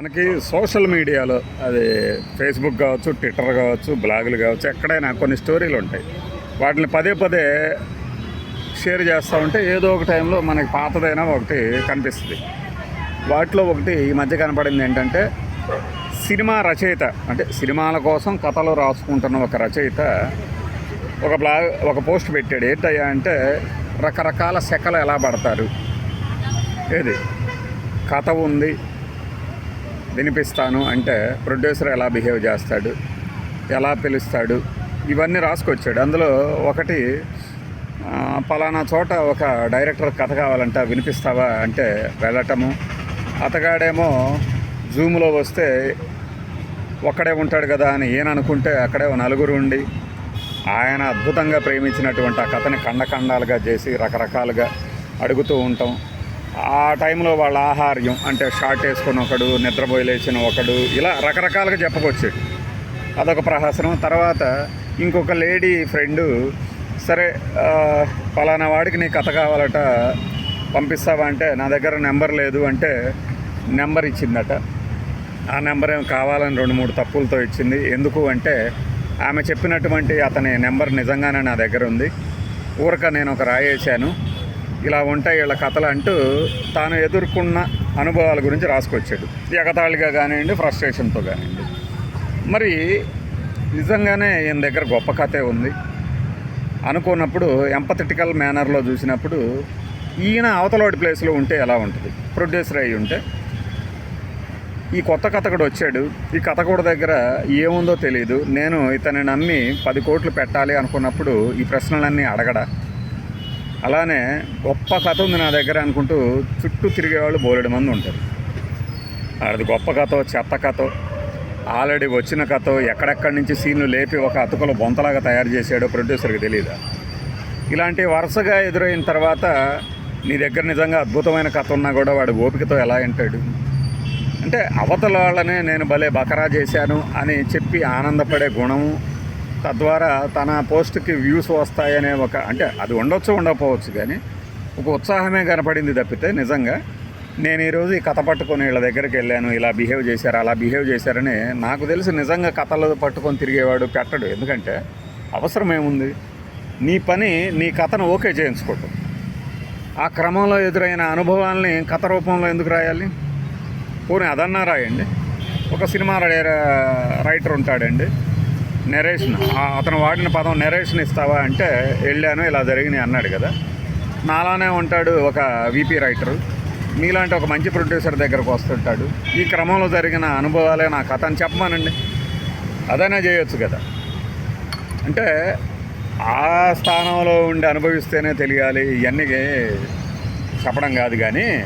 మనకి సోషల్ మీడియాలో అది ఫేస్బుక్ కావచ్చు ట్విట్టర్ కావచ్చు బ్లాగులు కావచ్చు ఎక్కడైనా కొన్ని స్టోరీలు ఉంటాయి. వాటిని పదే పదే షేర్ చేస్తూ ఉంటే ఏదో ఒక టైంలో మనకి పాతదైనా ఒకటి కనిపిస్తుంది. వాటిలో ఒకటి ఈ మధ్య కనపడింది ఏంటంటే సినిమా రచయిత అంటే సినిమాల కోసం కథలు రాసుకుంటున్న ఒక రచయిత ఒక బ్లాగ్ ఒక పోస్ట్ పెట్టాడు. ఏంటయ్యా అంటే రకరకాల శకలు ఎలా పడతారు? ఏది? కథ ఉంది వినిపిస్తాను అంటే ప్రొడ్యూసర్ ఎలా బిహేవ్ చేస్తాడు ఎలా పిలుస్తాడు ఇవన్నీ రాసుకొచ్చాడు. అందులో ఒకటి పలానా చోట ఒక డైరెక్టర్ కథ కావాలంట వినిపిస్తావా అంటే వెళ్ళటము. అతగాడేమో జూమ్లో వస్తే ఒక్కడే ఉంటాడు కదా అని ఈయన అనుకుంటే అక్కడే ఓ నలుగురు ఉండి ఆయన అద్భుతంగా ప్రేమించినటువంటి ఆ కథని ఖండఖండాలుగా చేసి రకరకాలుగా అడుగుతూ ఉంటాం. ఆ టైంలో వాళ్ళ ఆహార్యం అంటే షార్ట్ వేసుకుని ఒకడు నిద్రపోయలేసిన ఒకడు ఇలా రకరకాలుగా చెప్పుకొచ్చాడు అదొక ప్రహసనం. తర్వాత ఇంకొక లేడీ ఫ్రెండు సరే పలానా వాడికి నీ కథ కావాలట పంపిస్తావా అంటే నా దగ్గర నెంబర్ లేదు అంటే నెంబర్ ఇచ్చిందట. ఆ నెంబర్ ఏం కావాలని రెండు మూడు తప్పులతో ఇచ్చింది. ఎందుకు అంటే ఆమె చెప్పినటువంటి అతని నెంబర్ నిజంగానే నా దగ్గర ఉంది. ఊరక నేను ఒక రాయేశాను. ఇలా ఉంటాయి వీళ్ళ కథలు అంటూ తాను ఎదుర్కొన్న అనుభవాల గురించి రాసుకొచ్చాడు. ఎగతాళిగా కానివ్వండి ఫ్రస్ట్రేషన్తో కానివ్వండి. మరి నిజంగానే ఈయన దగ్గర గొప్ప కథే ఉంది. అనుకున్నప్పుడు ఎంపథెటికల్ మేనర్లో చూసినప్పుడు ఈయన అవతలోడి ప్లేస్లో ఉంటే ఎలా ఉంటుంది? ప్రొడ్యూసర్ అయి ఉంటే. ఈ కొత్త కథకుడు వచ్చాడు. ఈ కథకుడు దగ్గర ఏముందో తెలియదు నేను ఇతన్ని నమ్మి పది కోట్లు పెట్టాలి అనుకున్నప్పుడు ఈ ప్రశ్నలన్నీ అడగడా? అలానే గొప్ప కథ ఉంది నా దగ్గర అనుకుంటూ చుట్టూ తిరిగేవాళ్ళు బోలెడు మంది ఉంటారు. అది గొప్ప కథ చెత్త కథ ఆల్రెడీ వచ్చిన కథ ఎక్కడెక్కడి నుంచి సీన్లు లేపి ఒక అతుకుల బొంతలాగా తయారు చేశాడో ప్రొడ్యూసర్కి తెలియదా ఇలాంటి వరుసగా ఎదురైన తర్వాత నీ దగ్గర నిజంగా అద్భుతమైన కథ ఉన్నా కూడా వాడు ఓపికతో ఎలా వింటాడు? అంటే అవతల వాళ్ళనే నేను భలే బకరా చేశాను అని చెప్పి ఆనందపడే గుణము తద్వారా తన పోస్ట్కి వ్యూస్ వస్తాయనే ఒక అంటే అది ఉండొచ్చు ఉండకపోవచ్చు కానీ ఒక ఉత్సాహమే కనపడింది తప్పితే నిజంగా నేను ఈరోజు ఈ కథ పట్టుకొని వీళ్ళ దగ్గరికి వెళ్ళాను ఇలా బిహేవ్ చేశారు అలా బిహేవ్ చేశారని నాకు తెలిసి నిజంగా కథలు పట్టుకొని తిరిగేవాడు పెట్టడు. ఎందుకంటే అవసరం ఏముంది? నీ పని నీ కథను ఓకే చేయించుకోవటం ఆ క్రమంలో ఎదురైన అనుభవాల్ని కథ రూపంలో ఎందుకు రాయాలి? పోనీ అదన్నా రాయండి. ఒక సినిమా రైటర్ ఉంటాడండి. నెరేషన్ అతను వాడిన పదం నెరేషన్ ఇస్తావా అంటే వెళ్ళాను ఇలా జరిగినాయి అన్నాడు కదా. నాలానే ఉంటాడు ఒక వీపీ రైటరు మీలాంటి ఒక మంచి ప్రొడ్యూసర్ దగ్గరకు వస్తుంటాడు. ఈ క్రమంలో జరిగిన అనుభవాలే నా కథ అని చెప్పమానండి. అదైనా చేయొచ్చు కదా. అంటే ఆ స్థానంలో ఉండి అనుభవిస్తేనే తెలియాలి. ఇవన్నీ చెప్పడం కాదు కానీ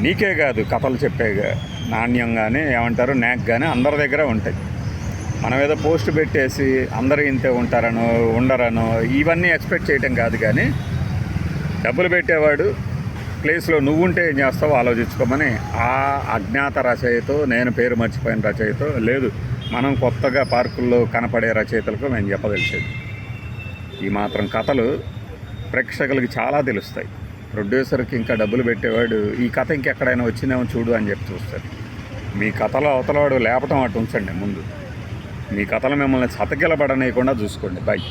నీకే కాదు కథలు చెప్పే నాణ్యం కానీ ఏమంటారు నాక్ కానీ అందరి దగ్గర ఉంటాయి. మనం ఏదో పోస్ట్ పెట్టేసి అందరూ ఇంతే ఉంటారనో ఉండరనో ఇవన్నీ ఎక్స్పెక్ట్ చేయటం కాదు కానీ డబ్బులు పెట్టేవాడు ప్లేస్లో నువ్వు ఉంటే ఏం చేస్తావో ఆలోచించుకోమని ఆ అజ్ఞాత రచయిత నేను పేరు మర్చిపోయిన రచయిత లేదు మనం కొత్తగా పార్కుల్లో కనపడే రచయితలకు మేము చెప్పదలిచేది. ఈ మాత్రం కథలు ప్రేక్షకులకి చాలా తెలుస్తాయి. ప్రొడ్యూసర్కి ఇంకా డబ్బులు పెట్టేవాడు ఈ కథ ఇంకెక్కడైనా వచ్చిందేమో చూడు అని చెప్పి చూస్తాడు. మీ కథలో అవతలవాడు లేపటం అటు ఉంచండి ముందు. మీ కథలు మిమ్మల్ని చతకిలబడనేయకుండా చూసుకోండి. బాయ్